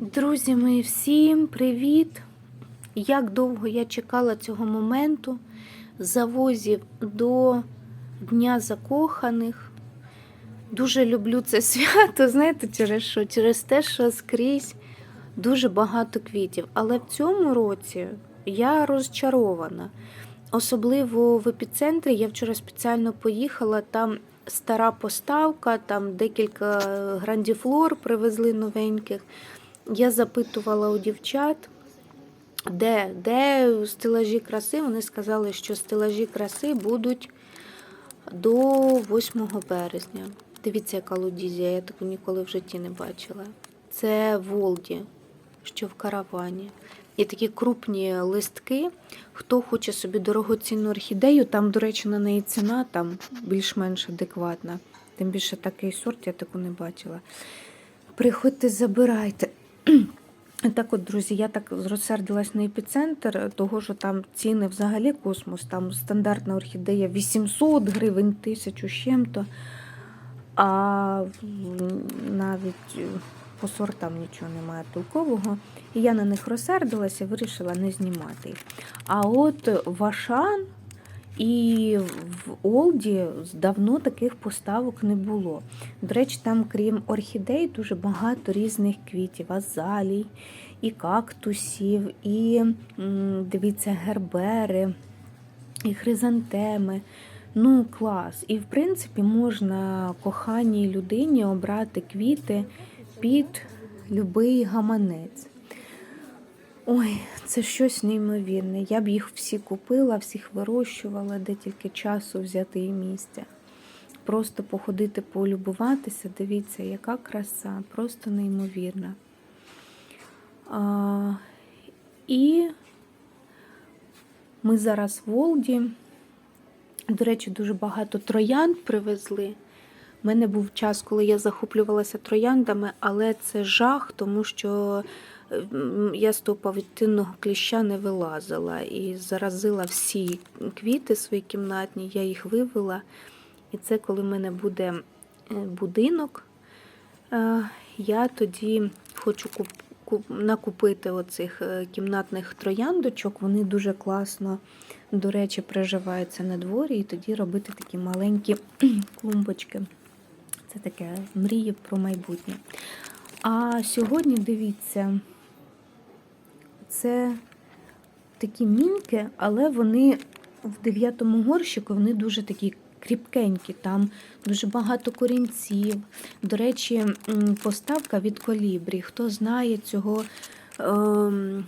Друзі мої, всім привіт! Як довго я чекала цього моменту завозів до Дня закоханих. Дуже люблю це свято, знаєте, через що? Через те, що скрізь дуже багато квітів. Але в цьому році я розчарована. Особливо в епіцентрі я вчора спеціально поїхала, там стара поставка, там декілька грандіфлор привезли новеньких. Я запитувала у дівчат, де, де стелажі краси. Вони сказали, що стелажі краси будуть до 8 березня. Дивіться, яка лудізія, я таку ніколи в житті не бачила. Це Волді, що в каравані. І такі крупні листки. Хто хоче собі дорогоцінну орхідею, там, до речі, на неї ціна там більш-менш адекватна. Тим більше такий сорт я таку не бачила. Приходьте, забирайте. Так от, друзі, я так розсердилась на епіцентр, того що там ціни взагалі космос, там стандартна орхідея 800 гривень, тисячу чим-то, а навіть по сортам нічого немає толкового. І я на них розсердилася, вирішила не знімати їх. А от Вашан і в Олді давно таких поставок не було. До речі, там, крім орхідей, дуже багато різних квітів, азалій, і кактусів, і дивіться, гербери, і хризантеми. Ну, клас. І в принципі можна коханій людині обрати квіти під любий гаманець. Ой, це щось неймовірне. Я б їх всі купила, всіх вирощувала, де тільки часу взяти і місця. Просто походити, полюбуватися, дивіться, яка краса, просто неймовірна. А, І ми зараз в Волді. До речі, дуже багато троянд привезли. У мене був час, коли я захоплювалася трояндами, але це жах, тому що я з того павутинного кліща не вилазила і заразила всі квіти свої кімнатні, я їх вивела. І це коли в мене буде будинок, я тоді хочу накупити оцих кімнатних трояндочок. Вони дуже класно, до речі, приживаються на дворі, і тоді робити такі маленькі клумбочки. Це таке мрії про майбутнє. А сьогодні дивіться, це такі мінки, але вони в дев'ятому горщику вони дуже такі кріпкенькі, там дуже багато корінців. До речі, поставка від колібрі. Хто знає цього, ем,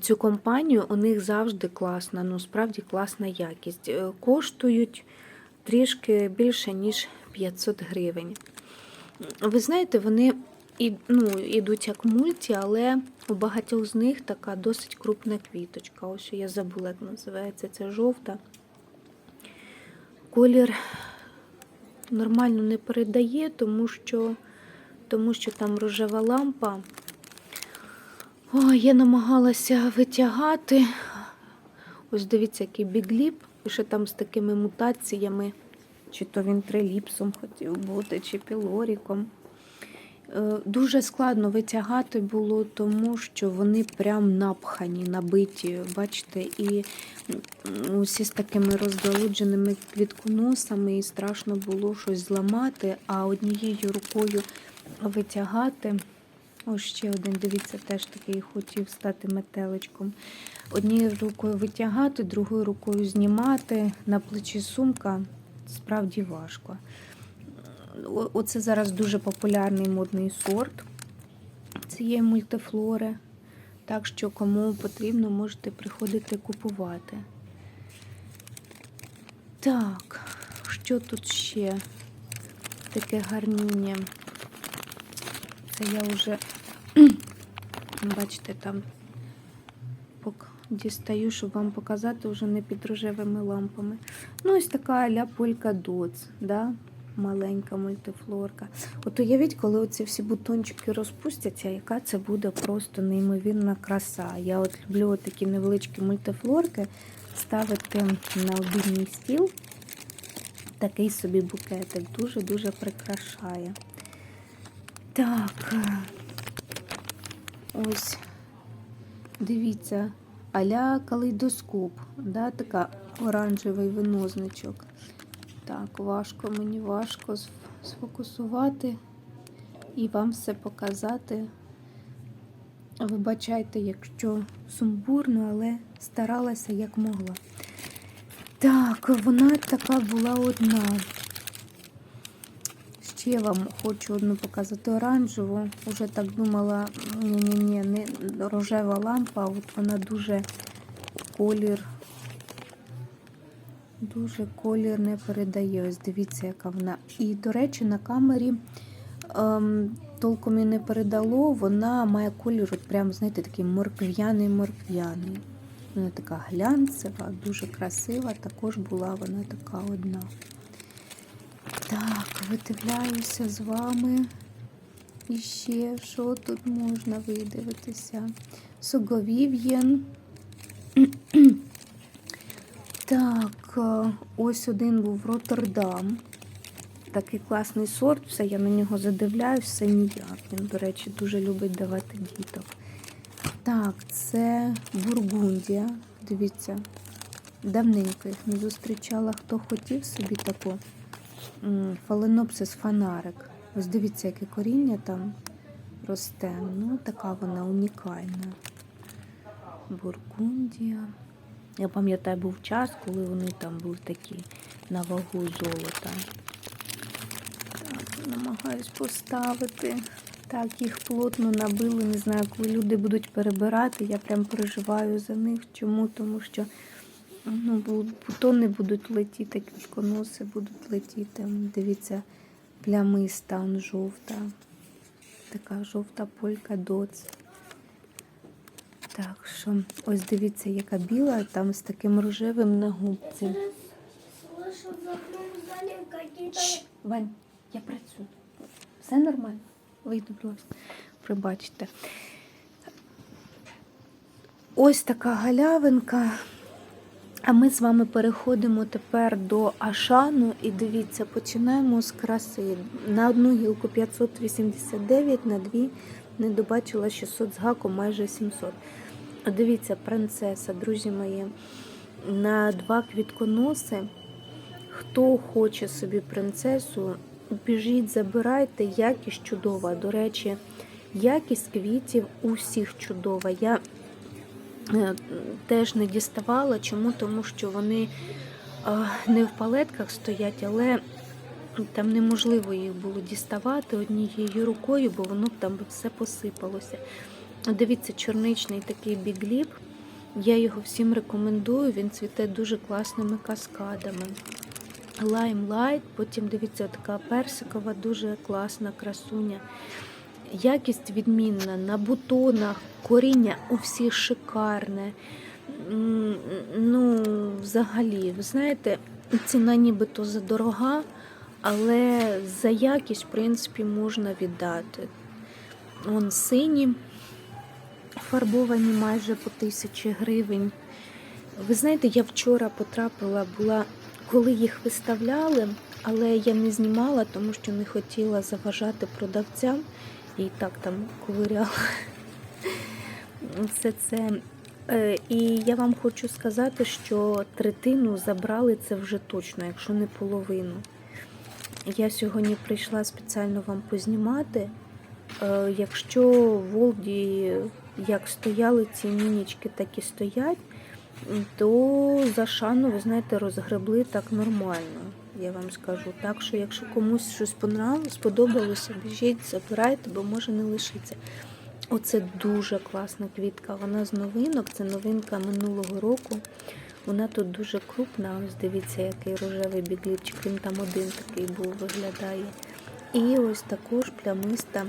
цю компанію, у них завжди класна, ну справді класна якість. Коштують трішки більше, ніж 500 гривень. Ви знаєте, вони і, ну, ідуть як мульті, але у багатьох з них така досить крупна квіточка. Ось я забула, як називається, це жовта. Колір нормально не передає, тому що тому що там рожева лампа. Ой, я намагалася витягати. Ось дивіться, який бігліп. І ще там з такими мутаціями. Чи то він триліпсом хотів бути, чи пілоріком. Дуже складно витягати було, тому що вони прям напхані, набиті, бачите, і усі з такими розгалудженими квітконосами, і страшно було щось зламати, а однією рукою витягати. Ось ще один, дивіться, теж такий хотів стати метеличком. Однією рукою витягати, другою рукою знімати, на плечі сумка справді важко. Оце зараз дуже популярний модний сорт цієї мультифлори. Так що, кому потрібно, можете приходити купувати. Так, що тут ще таке гарніння? Це я вже, бачите, там дістаю, щоб вам показати вже не під рожевими лампами. Ну, ось така а-ля Полька Доц, да? Маленька мультифлорка. От уявіть, коли оці всі бутончики розпустяться, яка це буде просто неймовірна краса. Я от люблю такі невеличкі мультифлорки ставити на обідній стіл. Такий собі букетик дуже-дуже прикрашає. Так, Ось, дивіться, аля калейдоскоп, да, така оранжевий винозначок. Так, важко, мені важко сфокусувати і вам все показати. Вибачайте, якщо сумбурно, але старалася як могла. Так, вона така була одна. Ще вам хочу одну показати оранжеву. Уже так думала, ні-ні-ні, не рожева лампа, а от вона дуже колір. Дуже колір не передає. Ось дивіться, яка вона. І, до речі, на камері ем, толком і не передало. Вона має колір, от прям, знаєте, такий моркв'яний-моркв'яний. Вона така глянцева, дуже красива. Також була вона така одна. Так, видивляюся з вами. І ще, що тут можна видивитися? Соговів'єн. Так, е, ось один був Роттердам. Такий класний сорт, все, я на нього задивляюсь, все ніяк. Він, до речі, дуже любить давати діток. Так, це Бургундія. Дивіться, давненько їх не зустрічала. Хто хотів собі таку фаленопсис фонарик. Ось дивіться, яке коріння там росте. Ну, така вона унікальна. Бургундія. Я пам'ятаю, був час, коли вони там були такі на вагу золота. Так, намагаюсь поставити. Так, їх плотно набили. Не знаю, коли люди будуть перебирати. Я прям переживаю за них. Чому? Тому що ну, бутони будуть летіти, квітконоси будуть летіти. Дивіться, плямиста, он жовта. Така жовта полька доц. Так що, ось дивіться, яка біла, там з таким рожевим на губці. Какие-то... Вань, я працюю. Все нормально? Вийду, будь ласка. Прибачте. Ось така галявинка. А ми з вами переходимо тепер до Ашану. І дивіться, починаємо з краси. На одну гілку 589, на дві не добачила 600 з гаком, майже 700. Дивіться, принцеса, друзі мої, на два квітконоси. Хто хоче собі принцесу, біжіть, забирайте, якість чудова. До речі, якість квітів у всіх чудова. Я е, теж не діставала. Чому? Тому що вони е, не в палетках стоять, але там неможливо їх було діставати однією рукою, бо воно б там все посипалося. Дивіться, чорничний такий бігліп. Я його всім рекомендую. Він цвіте дуже класними каскадами. Light, потім дивіться, така персикова, дуже класна красуня. Якість відмінна на бутонах, коріння у всіх шикарне. Ну, взагалі, ви знаєте, ціна нібито задорога, але за якість, в принципі, можна віддати. Вон сині, фарбовані майже по тисячі гривень. Ви знаєте, я вчора потрапила, була, коли їх виставляли, але я не знімала, тому що не хотіла заважати продавцям і так там ковиряла все це. Е, І я вам хочу сказати, що третину забрали це вже точно, якщо не половину. Я сьогодні прийшла спеціально вам познімати. Е, Якщо Волді як стояли ці мінічки, так і стоять, то за шану, ви знаєте, розгребли так нормально, я вам скажу. Так що, якщо комусь щось сподобалося, біжіть, забирайте, бо може не лишиться. Оце дуже класна квітка. Вона з новинок, це новинка минулого року. Вона тут дуже крупна. Ось дивіться, який рожевий бігліпчик. Він там один такий був, виглядає. І ось також плямиста,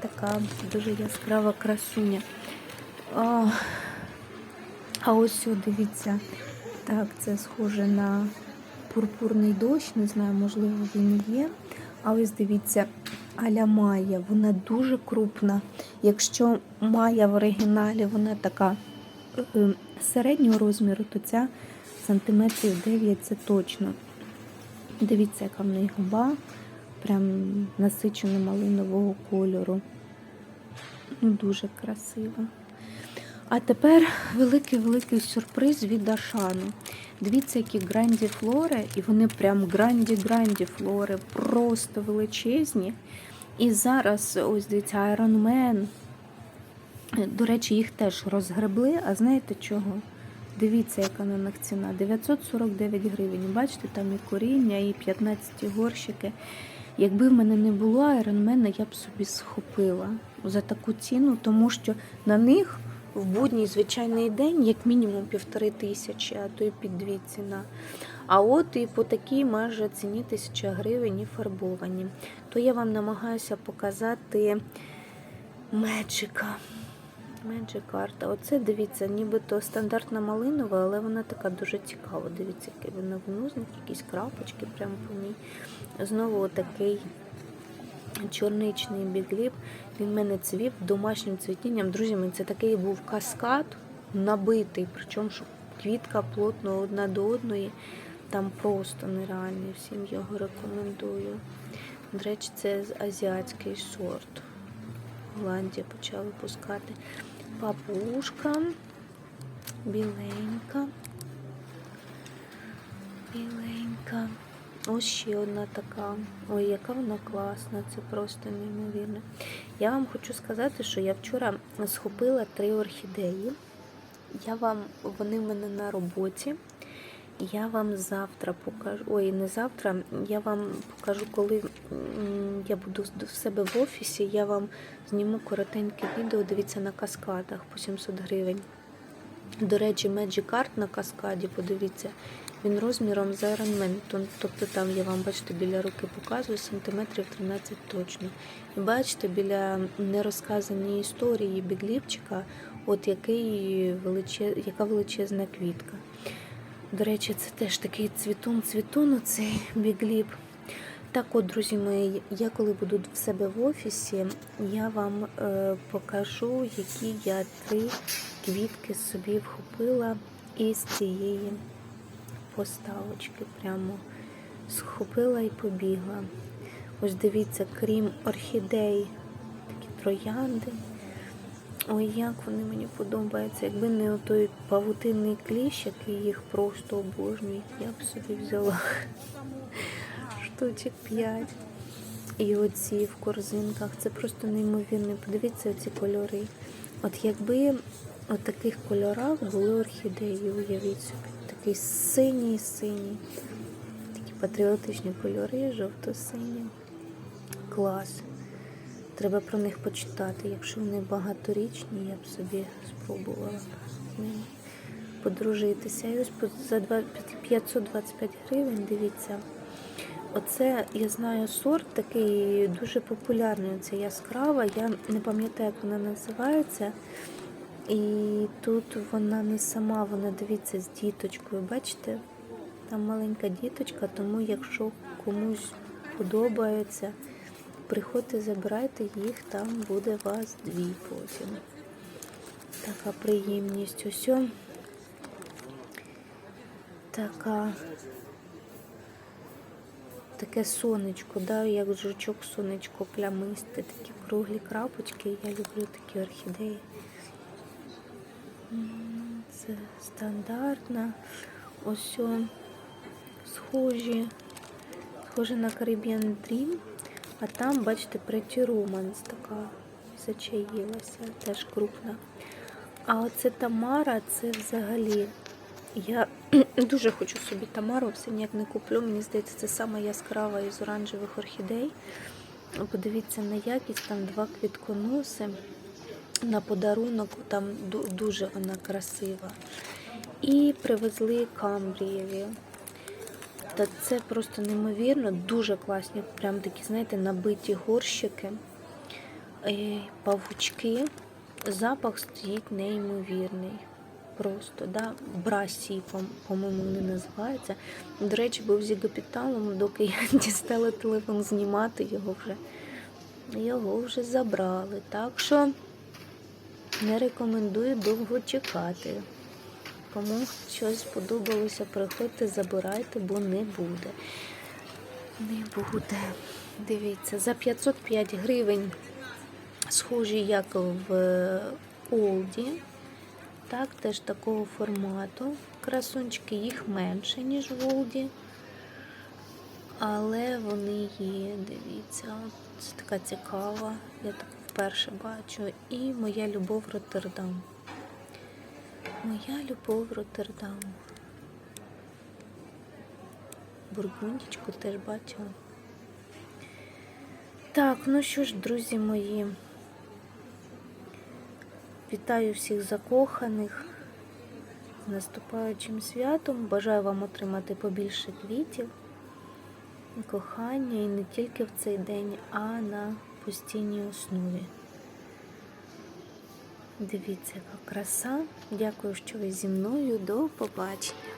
така дуже яскрава красуня. А, а ось дивіться, так, це схоже на пурпурний дощ, не знаю, можливо, він є. А ось дивіться, аля Майя, вона дуже крупна. Якщо Майя в оригіналі вона така середнього розміру, то ця сантиметрів 9 це точно. Дивіться, яка в неї губа, прям насичено малинового кольору. Ну, дуже красиво. А тепер великий-великий сюрприз від Ашану. Дивіться, які гранді флори, і вони прям гранді-гранді флори, просто величезні. І зараз, ось дивіться, Iron Man. До речі, їх теж розгребли. А знаєте чого? Дивіться, яка на них ціна. 949 гривень. Бачите, там і коріння, і 15 горщики. Якби в мене не було айронмена, я б собі схопила за таку ціну, тому що на них в будній звичайний день як мінімум півтори тисячі, а то й під дві ціна. А от і по такій майже ціні тисяча гривень і фарбовані. То я вам намагаюся показати Меджика. Magic карта. Оце дивіться, нібито стандартна малинова, але вона така дуже цікава. Дивіться, який вона внузник, якісь крапочки прямо по ній. Знову отакий чорничний бігліп. Він в мене цвів домашнім цвітінням. Друзі, мої, це такий був каскад набитий, причому що квітка плотно одна до одної. Там просто нереальний. Всім його рекомендую. До речі, це азіатський сорт. Голландія почала випускати. Папушка, біленька, біленька. Ось ще одна така. Ой, яка вона класна, це просто неймовірно. Я вам хочу сказати, що я вчора схопила три орхідеї. Я вам, вони в мене на роботі. Я вам завтра покажу. Ой, не завтра. Я вам покажу, коли я буду в себе в офісі. Я вам зніму коротеньке відео. Дивіться на каскадах по 700 гривень. До речі, Magic Art на каскаді, подивіться, він розміром з Iron Man. Тобто там я вам бачите біля руки показую сантиметрів 13 точно. І бачите, біля нерозказаної історії бігліпчика, от який величе... яка величезна квітка. До речі, це теж такий цвітун-цвітун, оцей бігліп. Так от, друзі мої, я коли буду в себе в офісі, я вам е, покажу, які я три квітки собі вхопила із цієї поставочки. Прямо схопила і побігла. Ось дивіться, крім орхідей, такі троянди. Ой, як вони мені подобаються. Якби не той павутинний кліщ, який їх просто обожнює, я б собі взяла штучок 5. І оці в корзинках. Це просто неймовірно. Подивіться ці кольори. От якби в таких кольорах були орхідеї, уявіть собі. Такий синій, синій. Такі патріотичні кольори, жовто-сині. Клас. Треба про них почитати. Якщо вони багаторічні, я б собі спробувала з ними подружитися. І ось за 525 гривень, дивіться. Оце, я знаю, сорт такий дуже популярний. Це яскрава. Я не пам'ятаю, як вона називається. І тут вона не сама, вона дивіться з діточкою. Бачите? Там маленька діточка, тому якщо комусь подобається, приходьте, забирайте їх, там буде вас дві потім. Така приємність. Ось. о. Така таке сонечко, да, як жучок сонечко плямисте, такі круглі крапочки. Я люблю такі орхідеї. Це стандартна. Ось схожі, схожі на Caribbean Dream, а там, бачите, Pretty Romance така зачаїлася, теж крупна. А оце Тамара, це взагалі. Я дуже хочу собі Тамару, все ніяк не куплю. Мені здається, це саме яскрава із оранжевих орхідей. Подивіться на якість, там два квітконоси на подарунок, там дуже вона красива. І привезли камбрієві. Та це просто неймовірно, дуже класні, прям такі, знаєте, набиті горщики, павучки. Запах стоїть неймовірний. Просто, да, брасі, по- по-моєму, вони називаються. До речі, був з егопіталом, доки я дістала телефон знімати, його вже, його вже забрали. Так що не рекомендую довго чекати. Кому щось сподобалося, приходьте, забирайте, бо не буде. Не буде. Дивіться, за 505 гривень схожі, як в Олді. Так, теж такого формату. Красунчики їх менше, ніж в Олді. Але вони є, дивіться, це така цікава. Я так вперше бачу. І моя любов Роттердам. Моя любов Роттердам. Бургундічку теж бачила. Так, ну що ж, друзі мої, вітаю всіх закоханих з наступаючим святом. Бажаю вам отримати побільше квітів кохання, і не тільки в цей день, а на постійній основі. Дивіться, краса. Дякую, що ви зі мною. До побачення.